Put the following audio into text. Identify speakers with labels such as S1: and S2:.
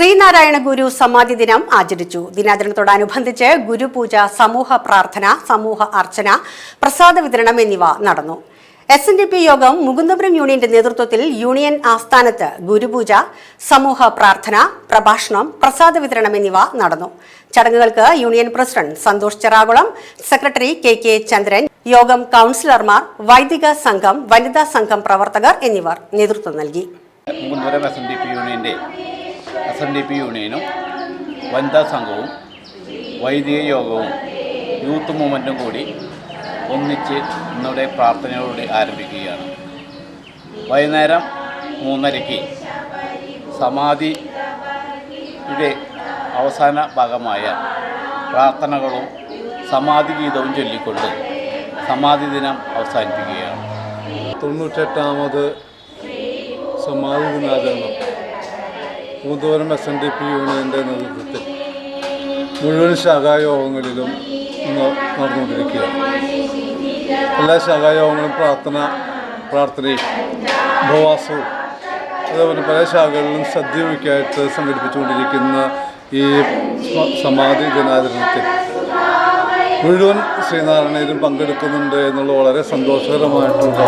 S1: ശ്രീനാരായണ ഗുരു സമാധി ദിനം ആചരിച്ചു. ദിനാചരണത്തോടനുബന്ധിച്ച് ഗുരുപൂജ സമൂഹ പ്രാർത്ഥന സമൂഹ അർച്ചന പ്രസാദ വിതരണം എന്നിവ നടന്നു. എസ് എൻ ഡി പി യോഗം മുകുന്ദപുരം യൂണിയന്റെ നേതൃത്വത്തിൽ യൂണിയൻ ആസ്ഥാനത്ത് ഗുരുപൂജ സമൂഹ പ്രാർത്ഥന പ്രഭാഷണം പ്രസാദ വിതരണം എന്നിവ നടന്നു. ചടങ്ങുകൾക്ക് union president Santhosh Cherakulam secretary K K Chandran യോഗം കൗൺസിലർമാർ വൈദിക സംഘം വനിതാ സംഘം പ്രവർത്തകർ എന്നിവർ നേതൃത്വം നൽകി.
S2: മുകുന്ദപുരം യൂണിയന്റെ എസ് എൻ ഡി പി യൂണിയനും വനിതാ സംഘവും വൈദിക യോഗവും യൂത്ത് മൂവ്മെന്റും കൂടി ഒന്നിച്ച് ഇന്നിവിടെ പ്രാർത്ഥനയോടുകൂടി ആരംഭിക്കുകയാണ്. വൈകുന്നേരം മൂന്നരയ്ക്ക് സമാധിയുടെ അവസാന ഭാഗമായ പ്രാർത്ഥനകളും സമാധി ഗീതവും ചൊല്ലിക്കൊണ്ട് സമാധി ദിനം അവസാനിപ്പിക്കുകയാണ്.
S3: തൊണ്ണൂറ്റെട്ടാമത് സമാധി ദിനാചരണം. Poonthoram S N D P യൂണിയന്റെ നേതൃത്വത്തിൽ മുഴുവൻ ശാഖായോഗങ്ങളിലും ഇന്ന് നടന്നുകൊണ്ടിരിക്കുകയാണ്. എല്ലാ ശാഖായോഗങ്ങളും പ്രാർത്ഥന പ്രാർത്ഥനയും ഉപവാസവും അതേപോലെ പല ശാഖകളിലും സദ്യയൊക്കെയായിട്ട് സംഘടിപ്പിച്ചുകൊണ്ടിരിക്കുന്ന ഈ സ്മ- സമാധി ദിനാചരണത്തിൽ മുഴുവൻ ശ്രീനാരായണയിലും പങ്കെടുക്കുന്നുണ്ട് എന്നുള്ള വളരെ സന്തോഷകരമായിട്ടുള്ള